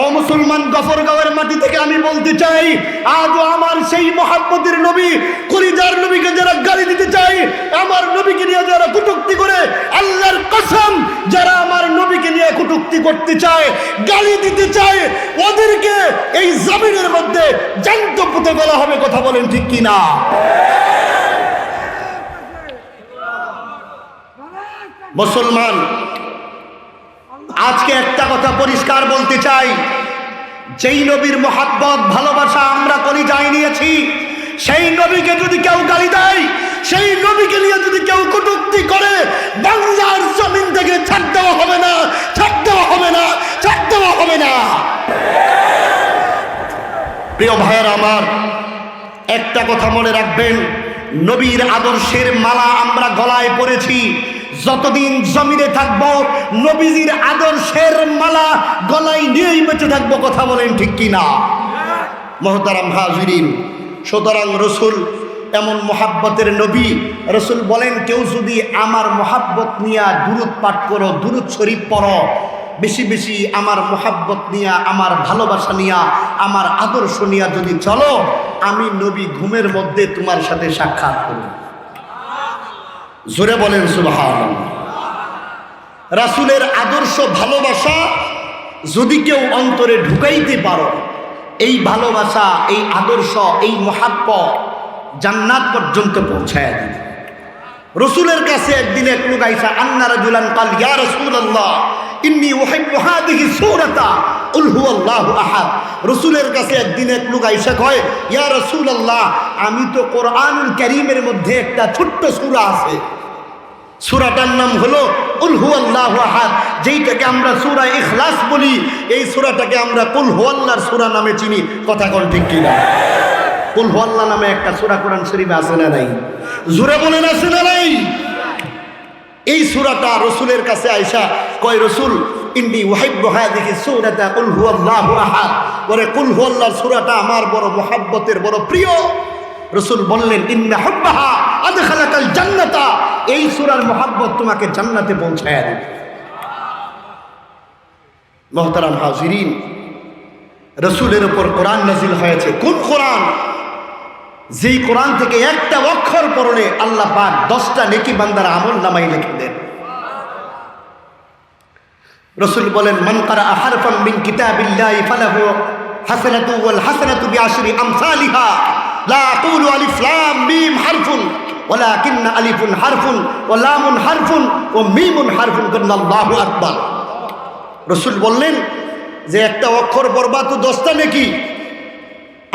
ও মুসলমান গফরগাঁওয়ের মাটি থেকে আমি বলতে চাই, আজও আমার সেই মহাব্বতের নবী, কলিজার নবীকে যারা গালি দিতে চাই আমার নবীকে নিয়ে যারা কটুক্তি করে, আল্লাহর কসম, যারা আমার নবীকে নিয়ে কটুক্তি করতে চায়, গালি দিতে চায়, ওদেরকে এই জমিনের মধ্যে জ্যান্ত পুঁতে বলা হবে, কথা বলেন ঠিক কি না মুসলমান আজকে একটা কথা পরিষ্কার বলতে চাই। যেই নবীর মোহাব্বত, ভালোবাসা আমরা করি যাই নিয়েছি, সেই নবীকে যদি কেউ গালি দেয়, সেই নবীকে নিয়ে যদি কেউ কটুক্তি করে, বাংলার জমিন থেকে ছাড় দেওয়া হবে না, ছাড় দেওয়া হবে না, ছাড় দেওয়া হবে না। প্রিয় ভাইয়ের আমার, একটা কথা মনে রাখবেন, নবীর আদর্শের মালা আমরা গলায় পড়েছি যতদিন জমিনে থাকব, নবীজির আদর্শের মালা গলায় নিয়েই বেঁচে থাকব, কথা বলেন ঠিক কি না মহতারাম হাজিরিন, সুতরাং রসুল এমন মোহাব্বতের নবী, রসুল বলেন, কেউ যদি আমার মোহাব্বত নিয়ে দূরত পাঠ করো দূরত শরীফ পড়ো, বেশি বেশি আমার মোহাব্বত নিয়া, আমার ভালোবাসা নিয়া, আমার আদর্শ নিয়া যদি চলো, আমি নবী ঘুমের মধ্যে তোমার সাথে সাক্ষাৎ করব। জোরে বলেন সুবহান রাসুলের আদর্শ ভালোবাসা যদি কেউ অন্তরে ঢুকাইতে পারো, এই ভালোবাসা, এই আদর্শ, এই মহাব্বত জান্নাত পর্যন্ত পৌঁছায় দিবে। রসুলের কাছে একদিন এক লোক আইসা, আন্না রাজুলান কাল, ইয়া রাসূলুল্লাহ, ইন্নী উহিব্বু হাদিহি সূরাতা কুল হুয়াল্লাহু আহাদ। রসুলের কাছে একদিন এক লোক আইসা কয়, ইয়া রসুল আল্লাহ আমি তো কোরআনুল কারীমের মধ্যে একটা ছোট্ট সূরা আছে। সূরাটার নাম হলো কুল হুয়াল্লাহু আহাদ, যেইটাকে আমরা সূরা ইখলাস বলি। এই সুরাটাকে আমরা কুল হুয়াল্লাহর সূরা নামে চিনি। কথা কোন ঠিক কিনা? কুল হুয়াল্লাহ নামে একটা সুরা কোরআন শরীফে আছে না নাই? জোরে বলেন, আছে না নাই? এই সুরাটা রসুলের কাছে আইসা কয়, রসুল ইন্ডি ইন্দি ওয়াহিব্বু হাদিহি সূরাতা কুল হুয়াল্লাহু আহাদ। বলে, কুল হুয়াল্লাহর সূরাটা আমার বড় মোহাব্বতের বড় প্রিয়। রসুল বললেন, ইন্না হুব্বাহা আদখালাকাল জান্নাতা। এই সূরার মোহাব্বত তোমাকে জান্নাতে পৌঁছায় দেবে। মহতারাম হাজিরিন, রসুলের উপর কোরআন নাজিল হয়েছে। কোন কোরআন? যেই কোরআন থেকে একটা অক্ষর পড়লে আল্লাহ পাক দশটা নেকি বান্দার আমল নামাই লিখে দেন। রসুল বলেন, মান কারা হারফাম মিন কিতাবিল্লাহি ফালাহু হাসানাতু ওয়াল হাসানাতু বিআশরি আমসালিহা লা আকুলু আলিফ লাম মিম হারফুন। ওলা কিন্না আলিফুন হারফুন ও লামুন হারফুন ও মিমুন হারফুন কন্নাল্লাহু আকবার। রসুল বললেন, যে একটা অক্ষর বরবা তো দশটা নাকি?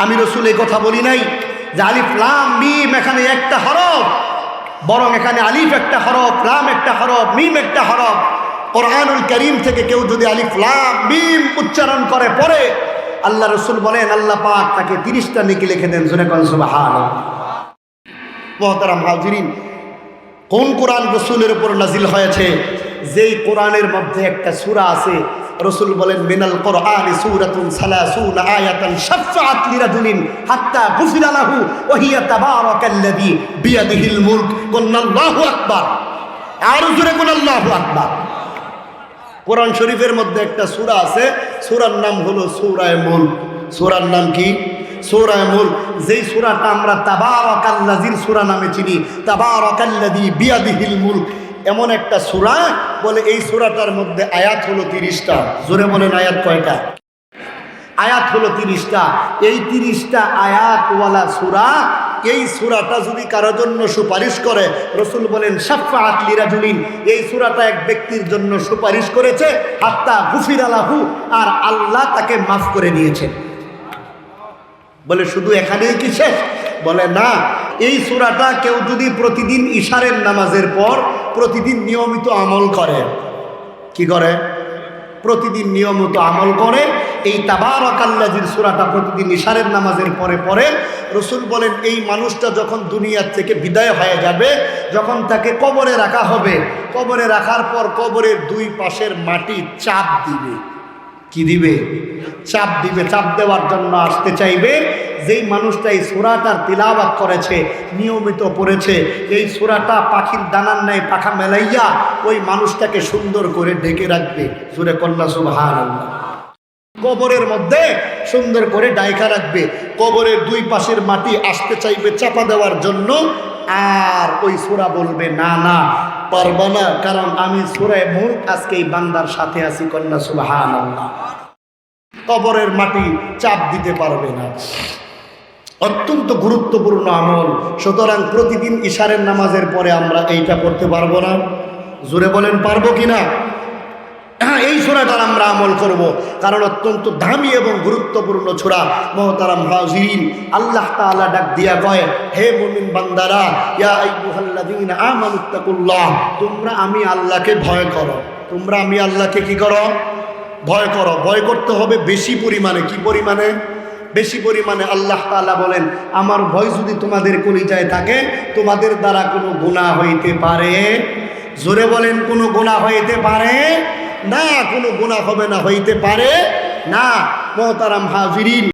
আমি রসুল এই কথা বলি নাই যে আলিফ, লাম, মিম এখানে একটা হরফ, বরং এখানে আলিফ একটা হরফ, লাম একটা হরফ, মিম একটা হরফ। কোরআনুল করিম থেকে কেউ যদি আলিফ, লাম, মিম উচ্চারণ করে পরে আল্লাহ রসুল বলেন, আল্লাহ পাক তাকে তিরিশটা নেকি লিখে দেন। জোরে কনসুবাহ মহতারাম হাজিরিন, কোন কোরআন রসুলের উপর নাজিল হয়েছে? যেই কোরআনের মধ্যে একটা সূরা আছে, রসুল বলেন, মিনাল কোরআন সূরাতুন সালাসুন আয়াতান শাফাআত লিরাজুলিন হাত্তা গুফিরা লাহু ওয়া হিয়া তাবারাকাল্লাযী বিয়াদিহিল মুলক। কুল্লাল্লাহু আকবার। আর জোরে কুল্লাল্লাহু আকবার। কোরআন শরীফের মধ্যে একটা সূরা আছে, সূরার নাম হলো সূরায়ে মুলক। সূরার নাম কি? সূরায়ে মুলক যেই সূরাটা আমরা তাবারাকাল্লাযীর সূরা নামে চিনি, তাবারাকাল্লাযী বিয়াদিহিল মুলক, এমন একটা সূরা, বলে এই সূরাটার মধ্যে আয়াত হলো তিরিশটা। জোরে বলেন আয়াত কয়টা? আয়াত হলো তিরিশটা। এই তিরিশটা আয়াতওয়ালা সূরা, এই সূরাটা যদি কারও জন্য সুপারিশ করে, রসুল বলেন সাফাত লিরাজুলিন এই সূরাটা এক ব্যক্তির জন্য সুপারিশ করেছে আত্মা গুফির আলাহু আর আল্লাহ তাকে মাফ করে দিয়েছে বলে, শুধু এখানেই কি শেষ? বলে, না, এই সূরাটা কেউ যদি প্রতিদিন ইশারের নামাজের পর প্রতিদিন নিয়মিত আমল করে। কি করে? প্রতিদিন নিয়মিত আমল করে। এই তাবারকাল্লাজির সুরাটা প্রতিদিন ইশারের নামাজের পরে পরে রসুল বলেন, এই মানুষটা যখন দুনিয়ার থেকে বিদায় হয়ে যাবে, যখন তাকে কবরে রাখা হবে, কবরে রাখার পর কবরের দুই পাশের মাটি চাপ দিবে। কি দিবে? চাপ দিবে, চাপ দেওয়ার জন্য আসতে চাইবে। যেই মানুষটা এই সুরাটার তিলাবাত করেছে, নিয়মিত পড়েছে, এই সুরাটা পাখির দানার ন্যায় পাখা মেলাইয়া ওই মানুষটাকে সুন্দর করে ঢেকে রাখবে। সুরে কন্যা সুবাহান কবরের মধ্যে সুন্দর করে ডাইকা রাখবে। কবরের দুই পাশের মাটি আসতে চাইবে চাপা দেওয়ার জন্য। আর ওই সুরা বলবে, না না, পারবা না, কারণ আমি সুরায় মুল্ক আজকে এই বান্দার সাথে আছি কন্যা আল্লাহ কবরের মাটি চাপ দিতে পারবে না। অত্যন্ত গুরুত্বপূর্ণ আমল। সুতরাং প্রতিদিন ইশারের নামাজের পরে আমরা এইটা করতে পারব না। জুড়ে বলেন, পারব কি না? হ্যাঁ এই ছোড়াটার আমরা আমল করব। কারণ অত্যন্ত দামি এবং গুরুত্বপূর্ণ ছোড়া মহতারাম হাজিরিন, আল্লাহ তাআলা ডাক দিয়া কয়, হে মুমিন বান্দারা আমানুত্তাকুল্লাহ তোমরা আমি আল্লাহকে ভয় করো। তোমরা আমি আল্লাহকে কি করো? ভয় করো। ভয় করতে হবে বেশি পরিমাণে। কি পরিমাণে? বেশি পরিমাণে আল্লাহ তাআলা বলেন, আমার ভয় যদি তোমাদের কলিজায় থাকে, তোমাদের দ্বারা কোনো গুনাহ হইতে পারে। জোরে বলেন, কোনো গুনাহ হইতে পারে? না কোনো গুনাহ হবে না হইতে পারে না। মহতারাম হাজিরিন।